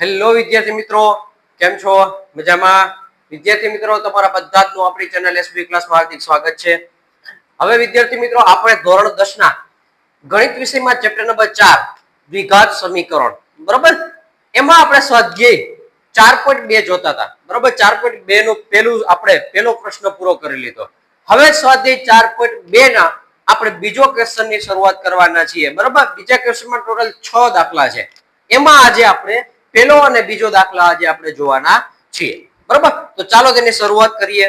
Hello વિદ્યાર્થી મિત્રો, કેમ છો? મજામાં? વિદ્યાર્થી મિત્રો, તમારા બધાનું આપણી ચેનલ એસબી ક્લાસમાં હાર્દિક સ્વાગત છે. હવે વિદ્યાર્થી મિત્રો, આપણે ધોરણ 10 ના ગણિત વિષયમાં ચેપ્ટર નંબર 4 દ્વિઘાત સમીકરણ. બરોબર? એમાં આપણે સ્વાધ્યાય ચાર પોઈન્ટ બે જોતા હતા. બરોબર? ચાર પોઈન્ટ બે નું પેલું આપણે પહેલો પ્રશ્ન પૂરો કરી લીધો. હવે સ્વાધ્યાય ચાર પોઈન્ટ બે ના આપણે બીજો ક્વેશ્ચનની શરૂઆત કરવાના છીએ. બરાબર? બીજા ક્વેશ્ચનમાં ટોટલ છ દાખલા છે. એમાં આજે આપણે પેલો અને બીજો દાખલા આજે આપણે જોવાના છીએ. બરોબર? તો ચાલો તેની શરૂઆત કરીએ.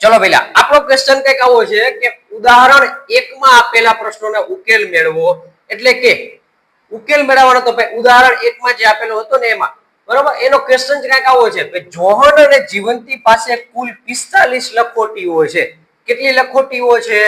ચલો પેલા આપણો ક્વેશ્ચન કંઈક આવો છે કે ઉદાહરણ એકમાં આપેલા પ્રશ્નોને ઉકેલ મેળવો. એટલે કે ઉકેલ મેળવવાનો તો ભાઈ ઉદાહરણ એકમાં જે આપેલો હતો ને એમાં. બરોબર? એનો ક્વેશ્ચન કંઈક આવો છે કે જોહન અને જીવંતી પાસે કુલ પિસ્તાલીસ લખોટીઓ છે. કેટલી લખોટીઓ છે?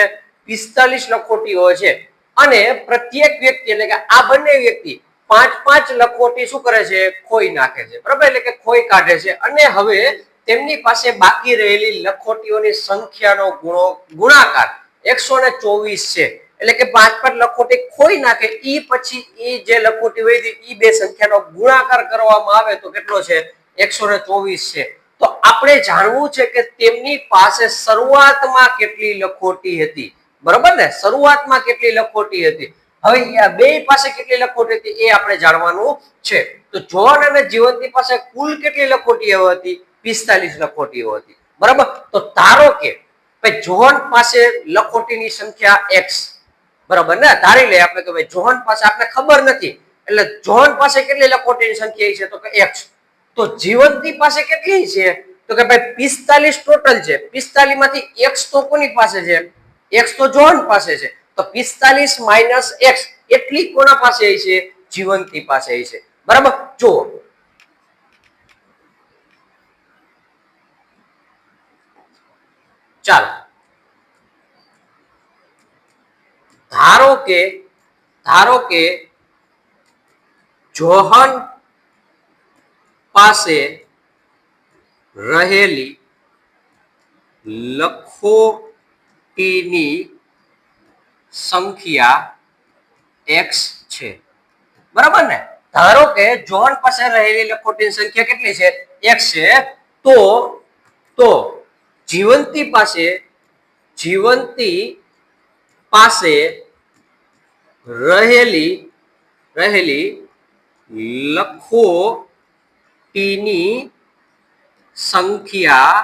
પિસ્તાલીસ લખોટીઓ છે. અને પ્રત્યેક વ્યક્તિ, એટલે કે આ બંને વ્યક્તિ પાંચ પાંચ લખોટી શું કરે છે? ખોઈ નાખે છે. બરાબર? એટલે કે ખોઈ કાઢે છે. અને હવે તેમની પાસે બાકી રહેલી લખોટીઓની સંખ્યાનો ગુણો ગુણાકાર એકસો ને ચોવીસ છે. એટલે કે પાંચ પાંચ લખોટી ખોઈ નાખે. ઈ પછી ઈ જે લખોટી હોય ઈ બે સંખ્યાનો ગુણાકાર કરવામાં આવે તો કેટલો છે? એકસો ને ચોવીસ છે. તો આપણે જાણવું છે કે તેમની પાસે શરૂઆતમાં કેટલી લખોટી હતી. બરોબર ને? શરૂઆતમાં કેટલી લખોટી હતી? હવે બે પાસે કેટલી લખોટી હતી એ આપણે જાણવાનું છે. તો જોન અને જીવનની પાસે કુલ કેટલી લખોટીઓ હતી? પિસ્તાલીસ લખોટીઓ હતી. બરાબર? તો ધારો કે ભાઈ જોહન પાસે લખોટીની સંખ્યા એક્સ. બરાબર ને? ધારી લઈએ આપણે કે ભાઈ જોહન પાસે આપણે ખબર નથી. એટલે જોહન પાસે કેટલી લખોટીની સંખ્યા છે? તો કે એક્સ. તો જીવંતી પાસે કેટલી છે? તો કે ભાઈ પિસ્તાલીસ ટોટલ છે. પિસ્તાલીસમાંથી એક્સ તો કોની પાસે છે? એક્સ તો જોહન પાસે છે. તો પિસ્તાલીસ માઇનસ એક્સ એટલી કોના પાસે છે? જીવંતી પાસે છે. બરાબર? જુઓ. ચાલો. ધારો કે ધારો કે જોહન પાસે રહેલી લખોટીની સંખ્યા એક્સ છે. બરાબર ને? ધારો કે જોહન પાસે રહેલી લખોટીની સંખ્યા કેટલી છે? એક્સ છે. તો તો જીવંતી પાસે જીવંતી પાસે રહેલી રહેલી લખોટીની સંખ્યા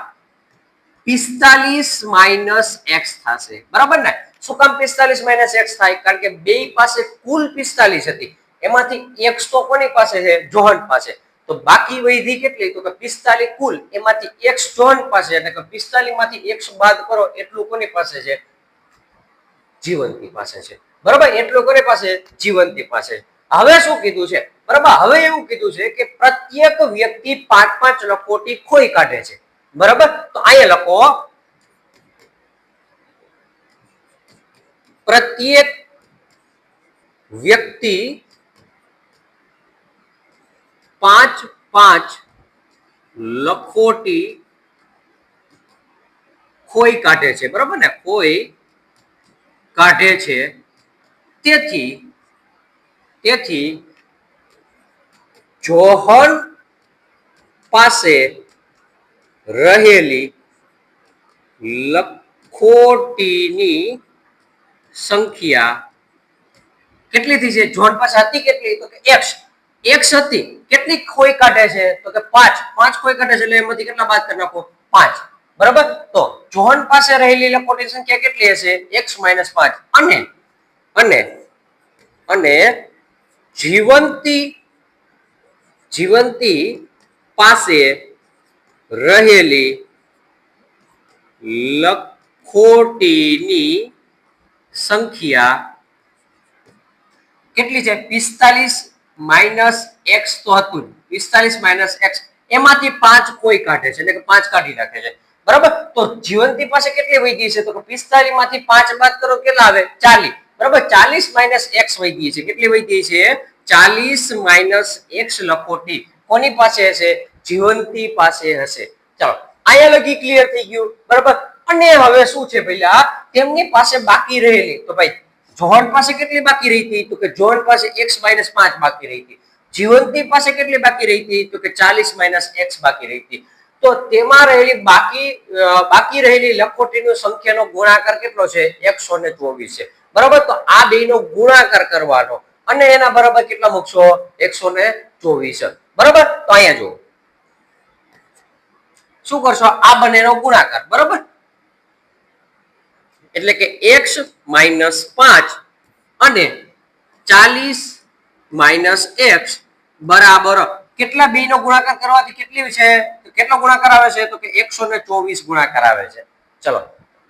પિસ્તાલીસ માઇનસ એક્સ થશે. બરાબર ને? શું કામ પિસ્તાલીસ માઇનસ થાય? કારણ કે બે પાસે કુલ પિસ્તાલીસ હતી. એમાંથી એક્સ તો કોની પાસે છે? જોહન પાસે. તો બાકી વૈધી કેટલી? તો કે પિસ્તાલીસ કુલ. એમાંથી એક્સ જોહન પાસે એટલે કે પિસ્તાલીસમાંથી એક્સ બાદ કરો, એટલું કોની પાસે છે? જીવંતી પાસે છે. બરાબર? એટલું કોની પાસે? જીવંતી પાસે. હવે શું કીધું છે? બરાબર? હવે એવું કીધું છે કે પ્રત્યેક વ્યક્તિ પાંચ પાંચ લખોટી ખોઈ કાઢે છે. બરાબર? તો અહીંયા લખો પ્રત્યેક વ્યક્તિ પાંચ પાંચ લખોટી ખોઈ કાઢે છે, બરાબર ને? ખોઈ કાઢે છે. તેથી તેથી જોહર પાસે રહેલી લખોટીની સંખ્યા કેટલી થઈ છે? જોન પાસે હતી કેટલી? તો કે એક્સ. એક્સ હતી. કેટલી ખોઈ કાઢે છે? તો કે પાંચ. પાંચ ખોઈ કાઢે છે એટલે એમાંથી કેટલા બાદ કરી નાખો? પાંચ. બરાબર? તો જોહન પાસે રહેલી લખોટી સંખ્યા કેટલી હશે? એક્સ માઇનસ પાંચ. અને અને અને જીવંતી જીવંતી પાસે રહેલી લખોટીની સંખ્યા કેટલી છે? પિસ્તાલીસ માઇનસ એક્સ તો હતું પિસ્તાલીસ માઇનસ એક્સ. એમાંથી પાંચ કોઈ કાઢે છે. એટલે પાંચ કાઢી નાખે છે. બરાબર? તો જીવંતી પાસે કેટલી વૈધી છે? તો કે પિસ્તાલીસમાંથી પાંચ બાદ કરો કેટલા આવે? ચાલીસ. બરાબર? ચાલીસ માઇનસ એક્સ વૈધી છે. કેટલી વૈધી છે? ચાલીસ માઇનસ એક્સ લખોટી કોની પાસે હશે? જીવંતી પાસે હશે. ચાલો. અહીંયા લગી ક્લિયર થઈ ગયું. બરાબર? અને હવે શું છે પેલા તેમની પાસે બાકી રહેલી. તો ભાઈ જોહન પાસે કેટલી બાકી રહી હતી? તો કે જોહન પાસે x પાંચ બાકી રહી હતી. જીવંતી પાસે કેટલી બાકી રહી હતી? તો કે ચાલીસ માઇનસ એક્સ બાકી રહી હતી. તો તેમાં રહેલી બાકી બાકી રહેલી લખોટીની સંખ્યાનો ગુણાકાર કેટલો છે? એકસો ને ચોવીસ છે. બરાબર? તો આ બે નો ગુણાકાર કરવાનો. અને એના બરાબર કેટલા મૂકશો? એકસો ને ચોવીસ. બરાબર? તો અહીંયા જુઓ. શું કરશો? આ બંનેનો ગુણાકાર. બરાબર? એટલે કે એક્સ માઇનસ પાંચ અને ચાલીસ માઇનસ એક્સ બરાબર કેટલા બે નો ગુણાકાર કરવાથી કેટલી છે? કેટલો ગુણાકાર આવે છે? તો કે એકસો ને ચોવીસ ગુણાકાર આવે છે. ચલો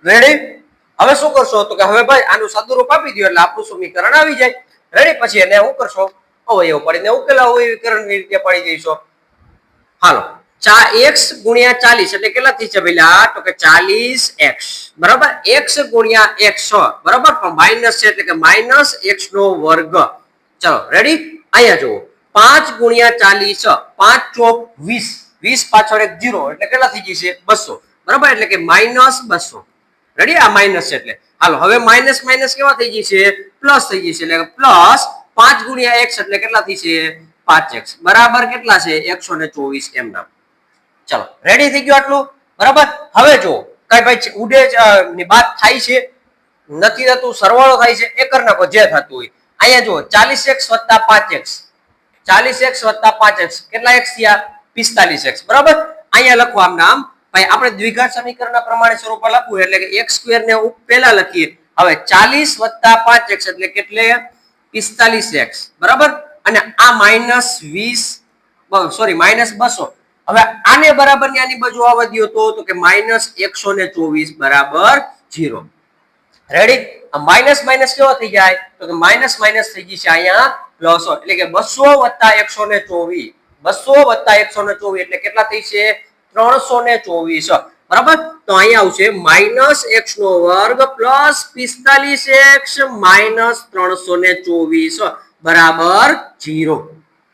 રેડી હવે શું કરશો? તો કે હવે ભાઈ આનું સદુરૂપ આપી દો એટલે આપણું સમીકરણ આવી જાય. રેડી પછી એને શું કરશો? અવયવ પડીને ઉકેલા અવયવીકરણની રીતે પડી જઈશો. હાલો. ચા એક્સ ગુણ્યા ચાલીસ એટલે કેટલા થઈ છે પેલા તો કે ચાલીસ એક્સ. બરાબર? એક્સ ગુણ્યા એક્સ બરાબર? પણ માઇનસ છે એટલે કે માઇનસ એક્સ નો વર્ગ. ચલો, રેડી? અહીંયા જુઓ. પાંચ ગુણ્યા ચાલીસ પાંચ ચોક વીસ. વીસ પાછળ એક જીરો. એટલે કેટલા થઈ જશે બસો. બરાબર? એટલે કે માઇનસ બસો. રેડી? આ માઇનસ છે એટલે. હાલો, હવે માઇનસ માઇનસ કેવા થઈ જશે પ્લસ થઈ જશે એટલે પ્લસ પાંચ ગુણ્યા એક્સ એટલે કેટલા થઈ છે? પાંચ એક્સ. બરાબર કેટલા છે? એકસો ને ચોવીસ એમ નામ ચલો રેડી થઈ ગયું આટલું? બરાબર? હવે જો કઈ ભાઈ ઉડે બાદ થાય છે, નથી થતું, સરવાળો થાય છે, એ કરી નાખો, જે થતું હોય. અહીંયા જુઓ, ચાલીસ એક્સ વત્તા પાંચ એક્સ. ચાલીસ એક્સ વત્તા પાંચ એક્સ. કેટલા એક્સ થયા? પિસ્તાલીસ એક્સ. બરાબર? અહીંયા લખો આમ નામ. ભાઈ, આપણે દ્વિઘાત સમીકરણના પ્રમાણે સ્વરૂપમાં લખવું એટલે કે એક્સ સ્ક્વેર ને પહેલા લખીએ. હવે ચાલીસ વત્તા પાંચ એક્સ એટલે કેટલે? પિસ્તાલીસ એક્સ. બરાબર? અને આ માઇનસ વીસ સોરી, માઇનસ બસો. હવે આને બરાબરની આની બાજુ આવવા દો તો કે માઇનસ એકસો ને ચોવીસ બરાબર જીરો રેડી માઇનસ માઇનસ કેવો થઈ જાય? તો કે માઇનસ માઇનસ થઈ જશે અહીંયા પ્લસ એટલે કે બસો વત્તા એકસો ને ચોવીસ. બસો વત્તા એકસો ને ચોવીસ એટલે કેટલા થઈ છે? ત્રણસો ને ચોવીસ. બરાબર? તો અહીંયા આવશે માઇનસ એક્સ નો વર્ગ પ્લસ પિસ્તાલીસ એક્સ માઇનસ ત્રણસો ને ચોવીસ. બરાબર જીરો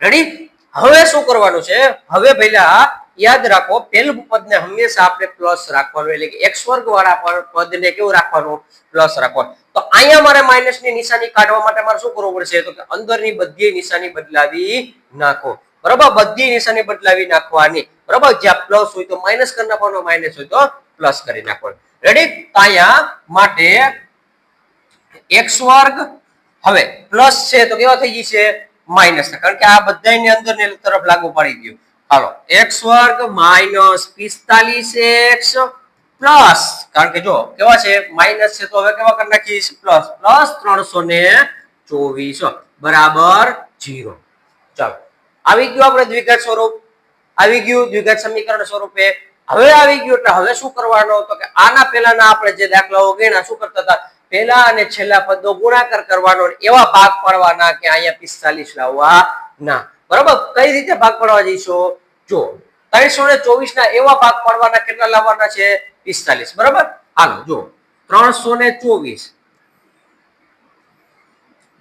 રેડી હવે શું કરવાનું છે? હવે પહેલા યાદ રાખો પહેલું પદને હંમેશા આપણે પ્લસ રાખવાનું, એટલે કે એક્સ વર્ગ વાળા પદ પદને કેવું રાખવાનું? પ્લસ રાખવાનું. તો અહીંયા મારે માઇનસની નિશાની કાઢવા માટે મારે શું કરવું પડશે? તો કે અંદરની બધી નિશાની બદલાવી નાખો. બરાબર? બધી નિશાની બદલાવી નાખવાની. બરાબર? જ્યાં પ્લસ હોય તો માઇનસ કરી નાખવાનો માઇનસ હોય તો પ્લસ કરી નાખવાનું. રેડી અહીંયા માટે એક્સ વર્ગ હવે પ્લસ છે તો કેવા થઈ જશે? માઇનસ કારણ કે આ બધાની અંદર ને તરફ લાગુ પડી ગયું હાલો, એક્સ વર્ગ માઇનસ પિસ્તાલીસ એક્સ પ્લસ. કારણ કે જો, કેવા છે? માઇનસ છે તો હવે કેવા કરી નાખીશ? પ્લસ પ્લસ ત્રણસો ને ચોવીસ. બરાબર જીરો. ચાલો, આવી ગયું આપણે દ્વિઘાત સ્વરૂપ. આવી ગયું દ્વિઘાત સમીકરણ સ્વરૂપે. હવે આવી ગયું, એટલે હવે શું કરવાનો? તો કે આના પહેલાના આપણે જે દાખલાઓ ગણ્યા, શું કરતા હતા? પહેલા અને છેલ્લા પદનો ગુણાકાર કરવાનો એવા ભાગ પાડવાના કે અહીંયા પિસ્તાલીસ લાવવા ના બરાબર? કઈ રીતે ભાગ પાડવા જઈશો? જો, ત્રણસો ને ચોવીસ ના એવા ભાગ પાડવાના કેટલા લાવવાના છે? પિસ્તાલીસ. બરાબર? હાલો, જો, ત્રણસો ને ચોવીસ.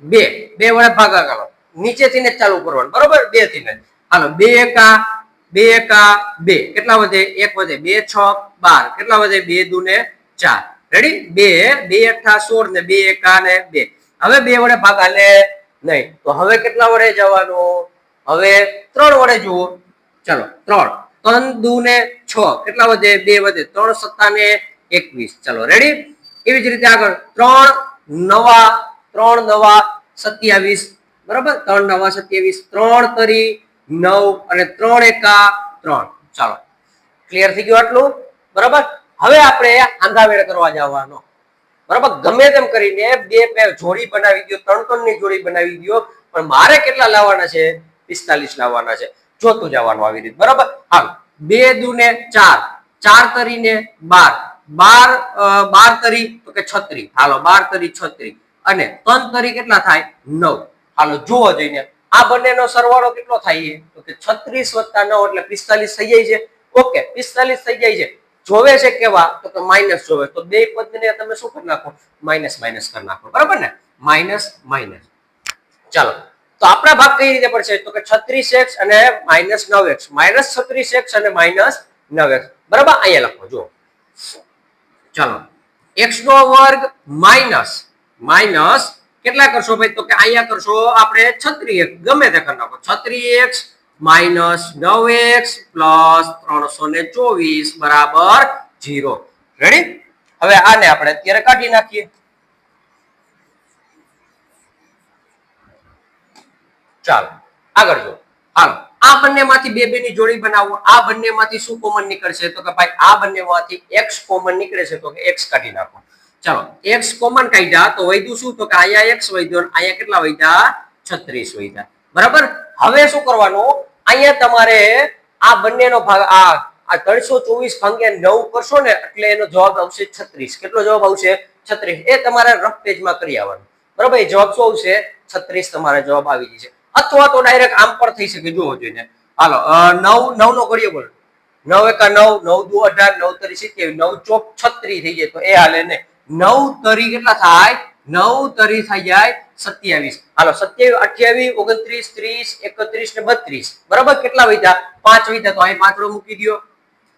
બે બે વડે ભાગા કરો. નીચેથી ને ચાલુ કરવાનું. બરોબર? બેથી ને. હાલો, બે એકા બે એકા, બે. કેટલા વધે? એક વધે બે, છ, બાર. કેટલા વધે? બે દુ ને ચાર. રેડી બે બે અઠા સોળ ને બે એકા ને બે. હવે બે વડે ભાગા લે નહીં. તો હવે કેટલા વડે જવાનું? હવે ત્રણ વડે જુઓ. ચલો, ત્રણ. ત્રણ દુ ને છ. કેટલા વધે? બે વધે. ત્રણ સત્તા ને એકવીસ. ચલો રેડી એવી જ રીતે આગળ. ત્રણ નવા ત્રણ નવા સત્યાવીસ. બરાબર? ત્રણ નવા સત્યાવીસ. ત્રણ તરી નવ અને ત્રણ એકા ત્રણ. ચાલો. ક્લિયર થઈ ગયું આટલું? બરાબર? હવે આપણે આંધાવેડ કરવા જવાનો. બરાબર? ગમે તેમ કરીને બે બે જોડી બનાવી દો ત્રણ ત્રણની જોડી બનાવી દો પણ મારે કેટલા લાવવાના છે? પિસ્તાલીસ લાવવાના છે. જોતું જવાનું આવી રીતે. બરાબર? હા બે દુને ચાર. ચાર તરીને બાર. બાર બાર તરી તો કે છત્રી. હાલો, બાર તરી છત્રી. અને ત્રણ તરી કેટલા થાય? નવ. હાલો જુઓ જઈને. આ બંનેનો સરવાળો કેટલો થાય તો કે છત્રીસ વત્તા નવ એટલે પિસ્તાલીસ થઈ જાય છે. ઓકે, પિસ્તાલીસ થઈ જાય છે. જોવે છે કેવા? તો માઇનસ જોવે. તો બે પદને તમે શું કરી નાખો? માઇનસ માઇનસ કરી નાખો. બરાબર ને? Minus minus. ચાલો. તો આપણા ભાગ કઈ રીતે પડશે? તો કે છત્રીસ એક્સ અને માઇનસ નવ એક્સ. માઇનસ છત્રીસ એક્સ અને માઇનસ નવ એક્સ. બરાબર? અહીંયા લખો જો ચાલો. એક્સ નો વર્ગ માઇનસ. માઇનસ કેટલા કરશો ભાઈ? તો કે અહીંયા કરશો આપણે છત્રી એક ગમે તે કરી નાખો. છત્રી એક્સ માઇનસ નવ એક્સ પ્લસ ત્રણસો ને ચોવીસ બરાબર જીરો રેડી હવે આને આપણે અત્યારે કાઢી નાખીએ. ચાલો, આગળ જો હાલો, આ બંનેમાંથી બે બે ની જોડી બનાવો. આ બંનેમાંથી શું કોમન નીકળશે? તો કે ભાઈ, આ બંનેમાંથી એક્સ કોમન નીકળે છે, તો કે એક્સ કાઢી નાખો. ચાલો એક્સ કોમન કાઢ્યા તો વધ્યું શું? તો કે અહીંયા એક્સ વધ્યો અહીંયા કેટલા વૈધા છત્રીસ વૈધા બરાબર? હવે શું કરવાનું? અહીંયા તમારે આ બંનેનો ભાગ, આ આ ત્રણસો ચોવીસ ભાગ્યા નવ કરશો ને એટલે એનો જવાબ આવશે છત્રીસ. કેટલો જવાબ આવશે? છત્રીસ. એ તમારે રફ પેજમાં કરી આવવાનું. બરાબર? જવાબ શું આવશે? છત્રીસ તમારે જવાબ આવી જશે. અથવા તો ડાયરેક્ટ આમ પણ થઈ શકે જોવો જોઈએ હાલો નવ નવ નો કરીએ બોલો. નવ એકા નવ નવ દુ અઢાર, નવ તરી સિત્તેર, નવ ચોક છત્રીસ થઈ જાય તો એ હાલે ને. નવ તરી કેટલા થાય? નવ તરી થઈ જાય સત્યાવીસ. હાલો, સત્યાવીસ, અઠ્યાવીસ, ઓગણત્રીસ, ત્રીસ, એકત્રીસ ને બત્રીસ. બરાબર? કેટલા વધ્યા? પાંચ વધ્યા, તો અહીં પાંચડો મૂકી દો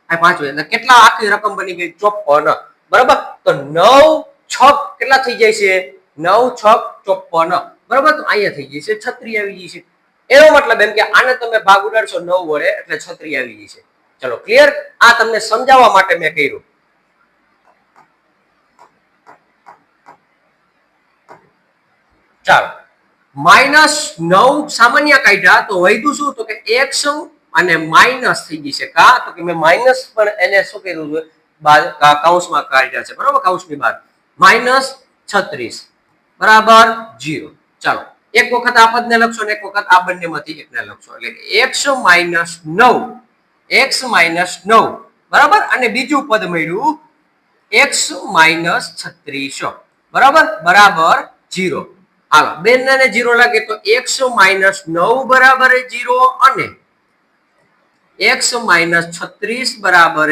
અહીં પાંચ વધ્યા. કેટલા આખી રકમ બની ગઈ? ચોપન બરાબર? તો નવ છ કેટલા થઈ જાય છે? નવ છ ચોપન બરાબર? તો અહીંયા થઈ જશે છત્રી આવી જશે એનો મતલબ એમ કે આને તમે ભાગ ઉડાડશો નવ વડે, એટલે છત્રી આવી જશે ચલો ક્લિયર આ તમને સમજાવવા માટે મેં કર્યું. ચાલો. માઇનસ નવ સામાન્ય કાઢ્યા તો વધ્યું શું? તો કે એક્સ અને માઇનસ થઈ જશે કા? તો કે મેં માઇનસ પણ એને શું કર્યું છે? બાદ કા- કાઢ્યા છે. બરાબર? કૌંસની બાદ માઇનસ છત્રીસ. બરાબર? જીરો ચાલો. એક વખત આ પદને લખશો ને એક વખત આ બંનેમાંથી એકને લખશો. એટલે એક્સ માઇનસ નવ? એક્સ માઇનસ નવ? બરાબર? અને બીજું પદ મળ્યું એક્સ માઇનસ છત્રીસો? બરાબર? બરાબર? જીરો હાલો બેનને જીરો લાગે તો એકસો માઇનસ નવ બરાબર જીરો અને એકસો માઇનસ છત્રીસ બરાબર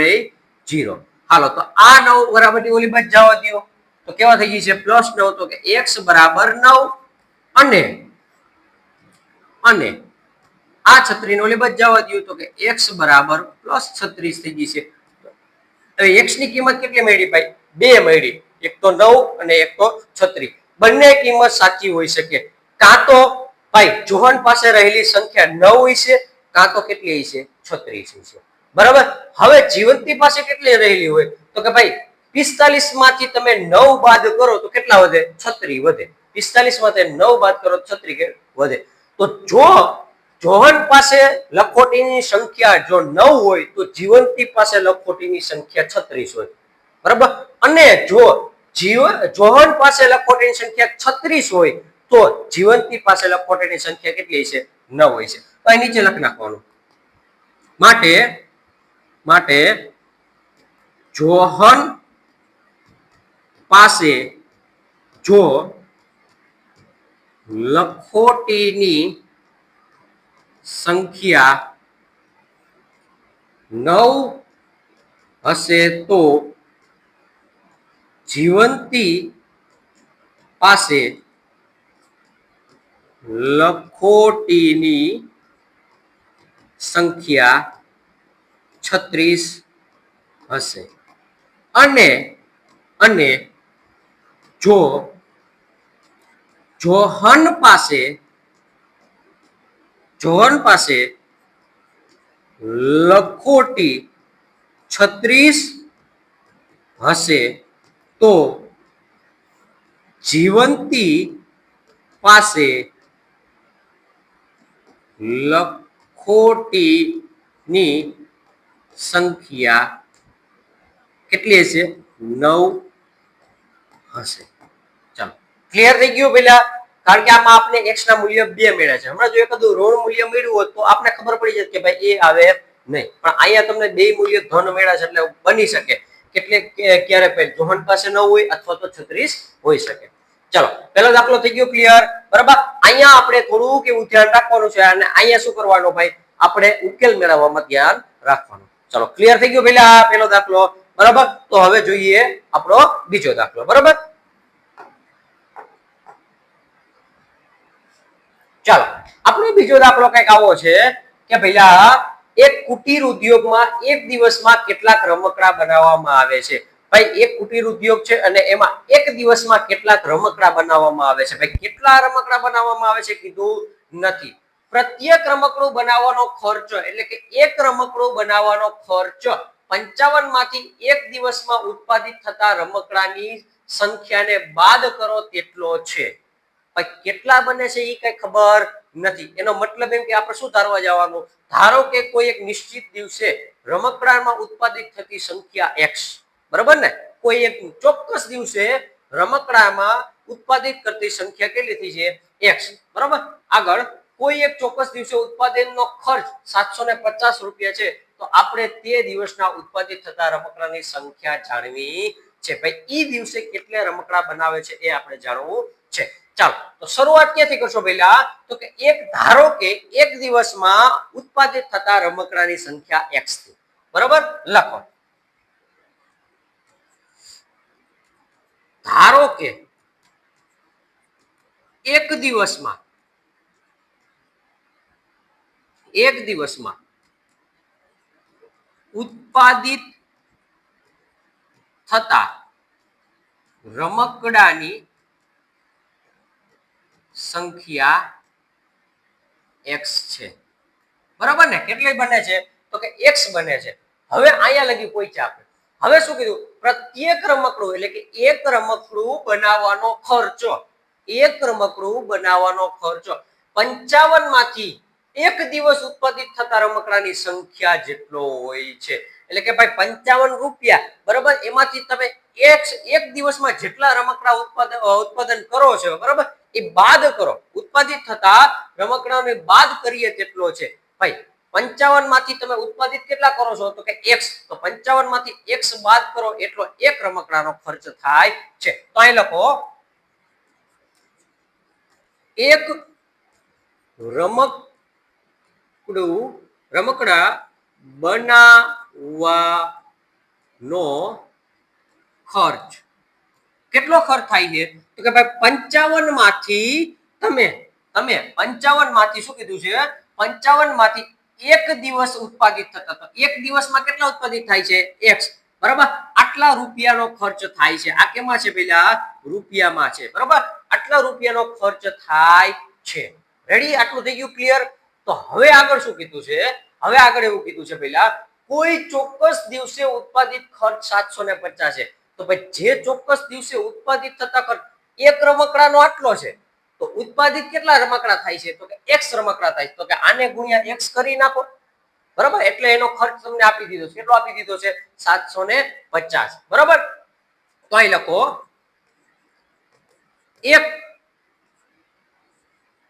જીરો. હાલો, તો આ નવ બરાબરની ઓલી બાજુ જવા દો તો કેવા થઈ ગઈ છે? પ્લસ નવ, તો કે એક્સ બરાબર નવ અને અને આ છત્રી નો ઓલી બાજુ જવા દો તો કે એક્સ બરાબર પ્લસ છત્રીસ થઈ ગઈ છે. એક્સની કિંમત કેટલી મળી ભાઈ? બે મળી. એક તો નવ અને એક તો છત્રી બંને કિંમત સાચી હોઈ શકે. કાં તો ભાઈ જોહન પાસે રહેલી સંખ્યા નવ છે, કાં તો કેટલી હશે છત્રીસ હશે બરાબર? હવે જીવંતી પાસે કેટલી રહેલી હોય? તો કે ભાઈ પિસ્તાલીસમાંથી તમે નવ બાદ કરો તો કેટલા વધે? છત્રી વધે. પિસ્તાલીસમાંથી નવ બાદ કરો છત્રી કે વધે. તો જો જોહન પાસે લખોટીની સંખ્યા જો નવ હોય તો જીવંતી પાસે લખોટીની સંખ્યા છત્રીસ હોય. બરાબર? અને જો જોહન પાસે લખોટીની સંખ્યા છત્રીસ હોય, તો જીવંતી પાસે લખોટીની સંખ્યા કેટલી છે નવ હોય છે. તો અહીં નીચે લખી નાખવાનું. માટે માટે જોહન પાસે જો લખોટીની સંખ્યા નવ હશે તો જીવંતી પાસે લખોટીની સંખ્યા છત્રીસ હશે. અને અને જો, જોહન પાસે જોહન પાસે લખોટી છત્રીસ હશે તો જીવંતી પાસે લખોટીની સંખ્યા કેટલી હશે? નવ હશે. ચાલો ક્લિયર થઈ ગયું પેલા? કારણ કે આમાં આપણે એક્સ ના મૂલ્ય બે મળ્યા છે. હમણાં જો એક ઋણ મૂલ્ય મળ્યું હોત તો આપણે ખબર પડી જાય કે ભાઈ એ આવે નહીં. પણ અહીંયા તમને બે મૂલ્ય ધન મળ્યા છે એટલે બની શકે. કેટલે ક્યારે પહેલ જોહન પાસે ન હોય અથવા તો છત્રીસ હોઈ શકે. ચલો પેલો દાખલો થઈ ગયો ક્લિયર બરાબર? અહીંયા આપણે થોડુંક એવું ધ્યાન રાખવાનું છે અને અહીંયા શું કરવાનું ભાઈ? આપણે ઉકેલ મેળવવામાં ધ્યાન રાખવાનું. ચલો ક્લિયર થઈ ગયો પેલા આ પેલો દાખલો. બરાબર? તો હવે જોઈએ આપણો બીજો દાખલો. બરાબર? ચાલો, આપણો બીજો દાખલો કંઈક આવો છે કે ભઈલા એક કુટીર ઉદ્યોગમાં એક દિવસમાં કેટલાક રમકડા બનાવવામાં આવે છે. ભાઈ, એક કુટીર ઉદ્યોગ છે અને એમાં એક દિવસમાં કેટલાક રમકડા બનાવવામાં આવે છે. ભાઈ, કેટલા રમકડા બનાવવામાં આવે છે કીધું નથી. પ્રત્યેક રમકડું બનાવવાનો ખર્ચ, એટલે કે એક રમકડું બનાવવાનો ખર્ચ પંચાવનમાંથી એક દિવસમાં ઉત્પાદિત થતા રમકડાની સંખ્યાને બાદ કરો તેટલો છે. કેટલા બને છે એ કઈ ખબર? નથી. એનો મતલબ એમ કે આપણે શું ધારવા જવાનું? ધારો કે કોઈ એક નિશ્ચિત દિવસે રમકડામાં ઉત્પાદિત થતી સંખ્યા એક્સ બરાબર ને? કોઈ એક ચોક્કસ દિવસે રમકડામાં ઉત્પાદિત કરતી સંખ્યા કેટલી થઈ છે? એક્સ બરાબર? આગળ, કોઈ એક ચોક્કસ દિવસે ઉત્પાદનનો ખર્ચ સાતસો ને પચાસ રૂપિયા છે, તો આપણે તે દિવસના ઉત્પાદિત થતા રમકડાની સંખ્યા જાણવી છે. ભાઈ, ઈ દિવસે કેટલા રમકડા બનાવે છે એ આપણે જાણવું છે. ચાલો, તો શરૂઆત ક્યાંથી કરશો પહેલા તો કે એક, ધારો કે એક દિવસમાં ઉત્પાદિત થતા રમકડાની સંખ્યા એક્સથી. બરાબર? લખો. ધારો કે એક દિવસમાં એક દિવસમાં ઉત્પાદિત થતા રમકડાની સંખ્યા એક્સ છે. બરાબર ને? કેટલી બને છે? તો કે એક્સ બને છે. હવે અહીંયા લગી કોઈ ચાપે હવે શું કીધું? પ્રત્યેક રમકડું એટલે કે એક રમકડું બનાવવાનો ખર્ચો. એક રમકડું બનાવવાનો ખર્ચો. પંચાવનમાંથી એક દિવસ ઉત્પાદિત થતા રમકડાની સંખ્યા જેટલો હોય છે. એટલે કે ભાઈ પંચાવન રૂપિયા. બરાબર? એમાંથી તમે એક એક દિવસમાં જેટલા રમકડા ઉત્પાદન ઉત્પાદન કરો છો. બરાબર? એ બાદ કરો. ઉત્પાદિત થતા રમકડાને બાદ કરીએ તેટલો છે. ભાઈ પંચાવનમાંથી તમે ઉત્પાદિત કેટલા કરો છો? તો કે એક્સ તો પંચાવનમાંથી એક્સ બાદ કરો એટલો એક રમકડાનો ખર્ચ થાય છે. તો અહીં લખો. એક રમકડું રમકડા બનાવવાનો ખર્ચ. કેટલો ખર્ચ થાય છે? તો કે ભાઈ પંચાવનમાંથી તમે તમે પંચાવનમાંથી શું કીધું છે? પંચાવનમાંથી એક દિવસ ઉત્પાદિત થતા તો એક દિવસમાં કેટલા ઉત્પાદિત થાય છે? એક્સ બરાબર? આટલા રૂપિયાનો ખર્ચ થાય છે. આ કેમાં છે પેલા? રૂપિયામાં છે. બરાબર? આટલા રૂપિયાનો ખર્ચ થાય છે. રેડી આટલું થઈ ગયું ક્લિયર તો હવે આગળ શું કીધું છે? હવે આગળ એવું કીધું છે પેલા, કોઈ ચોક્કસ દિવસે ઉત્પાદિત ખર્ચ સાતસો ને પચાસ છે. તો ભાઈ જે ચોક્કસ દિવસે ઉત્પાદિત થતા ખર્ચ એક રમકડાનો આટલો છે, તો ઉત્પાદિત કેટલા રમકડા થાય છે? તો કે એક્સ રમકડા થાય. તો કે આને ગુણ્યા એક્સ કરી નાખો. બરાબર? એટલે એનો ખર્ચ તમને આપી દીધો છે. કેટલો આપી દીધો છે? સાતસો ને પચાસ. બરાબર? તો અહીં લખો. એક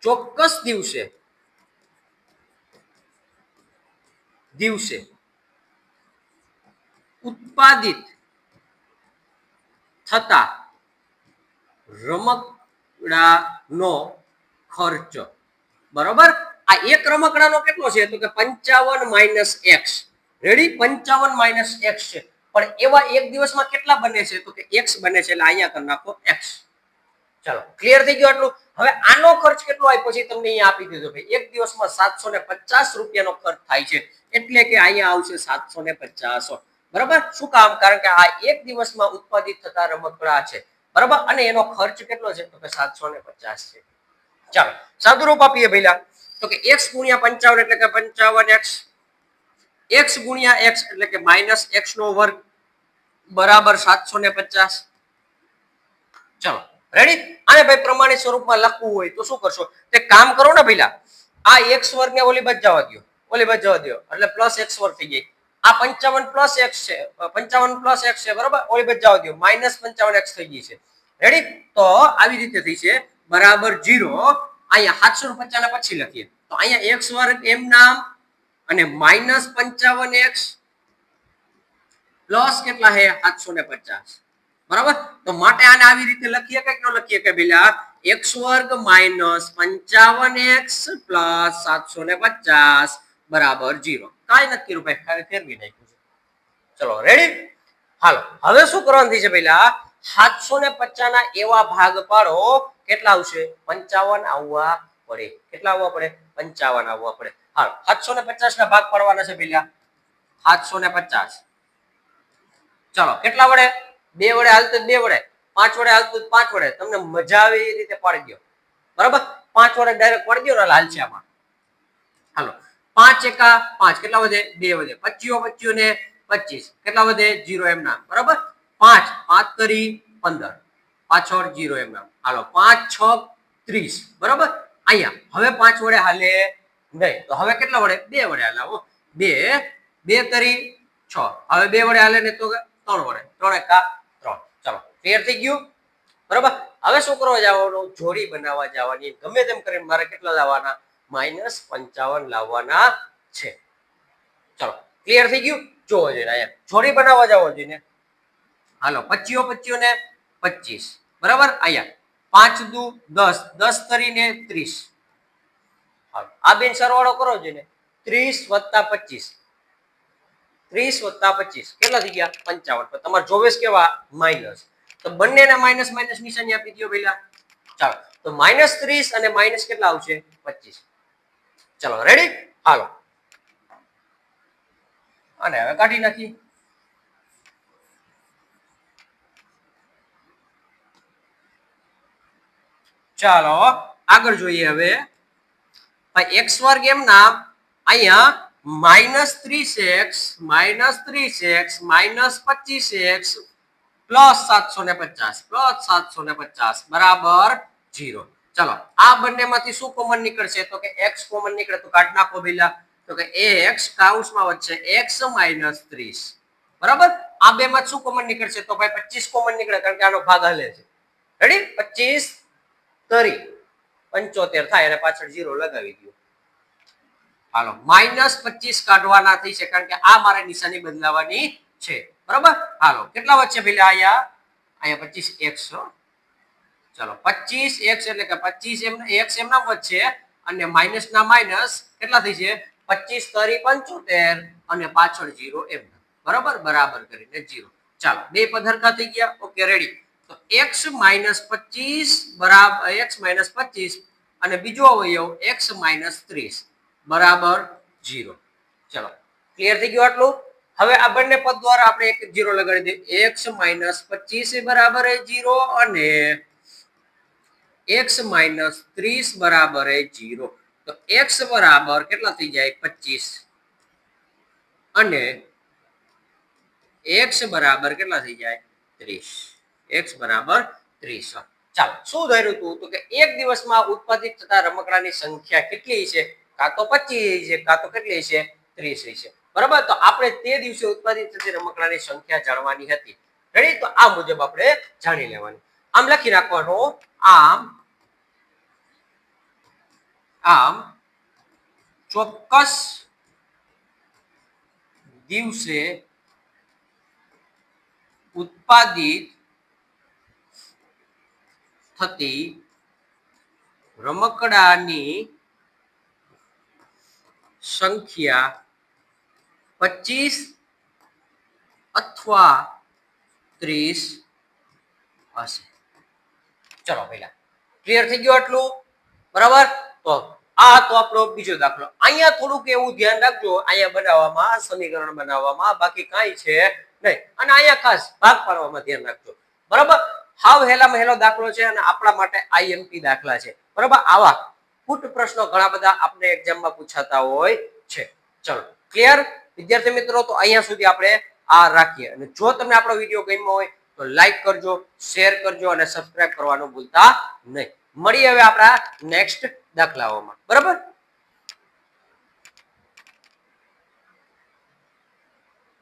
ચોક્કસ દિવસે દિવસે ઉત્પાદિત થતા રમકડાનો ખર્ચ. બરોબર? આ એક રમકડાનો કેટલો છે? તો કે પંચાવન માઇનસ એક્સ. રેડી પંચાવન માઇનસ એક્સ છે. પણ એવા એક દિવસમાં કેટલા બને છે? તો કે એક્સ બને છે. એટલે અહીંયા કરી નાખો એક્સ. ચાલો ક્લિયર થઈ ગયું આટલું? હવે આનો ખર્ચ કેટલો આવ્યો? પછી તમને અહીંયા આપી દીધો ભાઈ. એક દિવસમાં સાતસો ને પચાસ રૂપિયાનો ખર્ચ થાય છે. એટલે કે અહીંયા આવશે સાતસો ને પચાસ. બરાબર? શું કામ? કારણ કે આ એક દિવસમાં ઉત્પાદિત થતા રમકડા છે. બરાબર? અને એનો ખર્ચ કેટલો છે? તો કે સાતસો ને પચાસ છે. ચાલો સાદુરૂપ આપીએ પહેલા તો કે એક્સ ગુણ્યા પંચાવન એટલે કે પંચાવન એક્સ. એક્સ ગુણ્યા એક્સ એટલે કે માઇનસ એક્સ નો વર્ગ બરાબર સાતસો ને પચાસ. ચલો, રેડી? આને ભાઈ પ્રમાણિત સ્વરૂપમાં લખવું હોય તો શું કરશો? તે કામ કરો ને પહેલા આ એક્સ વર્ગ ને ઓલી બાજુ જવા દો ઓલી બાજુ જવા દો એટલે પ્લસ એક્સ વર્ગ થઈ જાય. આ પંચાવન પ્લસ એક્સ છે. પંચાવન પ્લસ એક્સ છે, બરાબર? ઓલી બાજુ દો માઇનસ પંચાવન એક્સ થઈ ગઈ છે. રેડી તો આવી રીતે થઈ છે. બરાબર જીરો અહીંયા સાતસો પચાસ પછી લખીએ. તો અહીંયા એક્સ વર્ગ એમ નામ અને માઇનસ પંચાવન એક્સ પ્લસ કેટલા છે? સાતસો ને પચાસ. બરાબર? તો માટે આને આવી રીતે લખીએ કે ન લખીએ કે બેલા એક્સ વર્ગ માઇનસ પંચાવન એક્સ પ્લસ સાતસો ને પચાસ. બરાબર જીરો કાંઈ નથી કર્યું ભાઈ ફેરવી નાખ્યું છે. ચલો રેડી હાલો, હવે શું કરવાનું છે પેલા સાતસો ને પચાસ ના એવા ભાગ પાડો. કેટલા આવશે? પંચાવન આવવા પડે. કેટલા આવવા પડે? પંચાવન આવવા પડે. હાલો, સાતસો ને પચાસ ના ભાગ પાડવાના છે પેલા સાતસો ને પચાસ. ચલો, કેટલા વડે? બે વડે હાલતું બે વડે. પાંચ વડે હાલતું પાંચ વડે. તમને મજા આવે એ રીતે પાડી દો બરાબર? પાંચ વડે ડાયરેક્ટ પાડી દો ને હાલ છે આમાં. હાલો પાંચ એકા પાંચ. કેટલા વધે? બે વધે. પચીઓ પચીઓ ને પચીસ. કેટલા વધે? જીરો એમ નામ. બરાબર? પાંચ. પાંચ તરી પંદર. પાછો જીરો એમ નામ. હાલો, પાંચ, છ, ત્રીસ. બરાબર? અહીંયા. હવે પાંચ વડે હાલે નહીં. તો હવે કેટલા વડે? બે વડે હાલે. હો. બે. બે તરી છ. હવે બે વડે હાલે ને તો ત્રણ વડે. ત્રણ એકા ત્રણ. ચલો ક્લિયર થઈ ગયું? બરાબર? હવે શું કરવા જવાનું? જોડી બનાવવા જવાની. ગમે તેમ કરીને મારે કેટલા લાવવાના માઇનસ પંચાવન લાવવાના છે. ચલો ક્લિયર થઈ ગયું? જોવો જોઈએ જોડી બનાવવા જવો જોઈએ હાલો પચીઓ પચીઓ ને પચીસ બરાબર? અહીંયા. પાંચ દુ દસ. દસ કરીને ત્રીસ. આ બેન સરવાળો કરો જોઈએ ત્રીસ વત્તા પચીસ ત્રીસ વત્તા પચીસ કેટલા થઈ ગયા? પંચાવન. પણ તમારે ચોવીસ કેવા? માઇનસ તો બંનેના માઇનસ માઇનસ નિશાની આપી દો પહેલા. ચાલો, તો માઇનસ ત્રીસ અને માઇનસ કેટલા આવશે? પચીસ ચલો રેડી હાલો અને હવે કાઢી નાખી ચાલો આગળ જોઈએ હવે એક્સ વર્ગ એમ નામ અહીંયા માઇનસ ત્રીસ એક્સ માઇનસ ત્રીસ એક્સ માઇનસ પચીસ એક્સ પ્લસ સાતસો ને પચાસ પ્લસ સાતસો ને પચાસ બરાબર જીરો ચલો, આ બંનેમાંથી શું કોમન નીકળશે? તો કે એક્સ કોમન નીકળે તો કાઢ નાખો પેલા તો કે એક્સ કાઉન્સમાં વધશે. માઇનસ ત્રીસ. બરાબર? આ બે માં શું કોમન નીકળશે? તો ભાઈ પચીસ કોમન નીકળે, કારણ કે આનો ભાગ હલે છે. રેડી પચીસ તરી. પંચોતેર થાય અને પાછળ જીરો લગાવી દો. હાલો માઇનસ પચીસ કાઢવાના થઈ છે કારણ કે આ મારે નિશાની બદલાવાની છે. બરાબર? હાલો, કેટલા વચ્ચે પેલા અહીંયા? અહીંયા પચીસ એક્સ ચલો, પચીસ એક્સ એટલે કે પચીસ એમ, એક્સ એમના વચ્ચે અને માઇનસ ના માઇનસ કેટલા થઈ છે પચીસ તરી પંચોતેર અને પાછળ જીરો એમ. બરાબર? બરાબર કરીને જીરો. ચાલો, બે પધરકા થઈ ગયા. Okay, ready. તો એક્સ માઇનસ પચીસ બરાબર એક્સ માઇનસ પચીસ અને બીજો અવયવ એક્સ માઇનસ ત્રીસ. બરાબર જીરો. ચલો, ક્લિયર થઈ ગયું આટલું? હવે આ બંને પદ દ્વારા આપણે એક જીરો લગાડી દઈએ. એક્સ માઇનસ પચીસ બરાબર જીરો અને એક્સ માઇનસ ત્રીસ બરાબર જીરો તો એક્સ બરાબર કેટલા થઈ જાય? પચીસ. અને એક્સ બરાબર કેટલા થઈ જાય? ત્રીસ. એક્સ બરાબર ત્રીસ. ચાલો. શું ધાર્યું હતું? તો કે એક દિવસમાં ઉત્પાદિત થતા રમકડાની સંખ્યા કેટલી છે કાં તો પચીસ છે, કાં તો કેટલી છે ત્રીસ છે. બરાબર? તો આપણે તે દિવસે ઉત્પાદિત થતી રમકડાની સંખ્યા જાણવાની હતી. રેડી તો આ મુજબ આપણે જાણી લેવાની. આમ લખી નાખવાનું આમ આમ ચોક્કસ દિવસે ઉત્પાદિત થતી રમકડાની સંખ્યા પચીસ અથવા ત્રીસ હશે ચલો પહેલા ક્લિયર થઈ ગયું આટલું બરાબર તો આ તો આપણો બીજો દાખલો. અહીંયા થોડુંક એવું ધ્યાન રાખજો, અહીંયા બનાવવામાં, સમીકરણ બનાવવામાં બાકી કાંઈ છે નહીં. અને અહીંયા ખાસ ભાગ પાડવામાં ધ્યાન રાખજો. બરાબર? હાવ હેલામાં હેલો દાખલો છે અને આપણા માટે આઈએમપી દાખલા છે. બરાબર? આવા ફૂટ પ્રશ્નો ઘણા બધા આપણે એક્ઝામમાં પૂછાતા હોય છે. ચલો ક્લિયર વિદ્યાર્થી મિત્રો, તો અહીંયા સુધી આપણે આ રાખીએ. અને જો તમને આપણો વીડિયો ગમ્યો હોય, તો લાઈક કરજો શેર કરજો અને સબસ્ક્રાઇબ કરવાનું ભૂલતા નહીં. મળીએ હવે આપણા નેક્સ્ટ દાખલાઓમાં. બરાબર?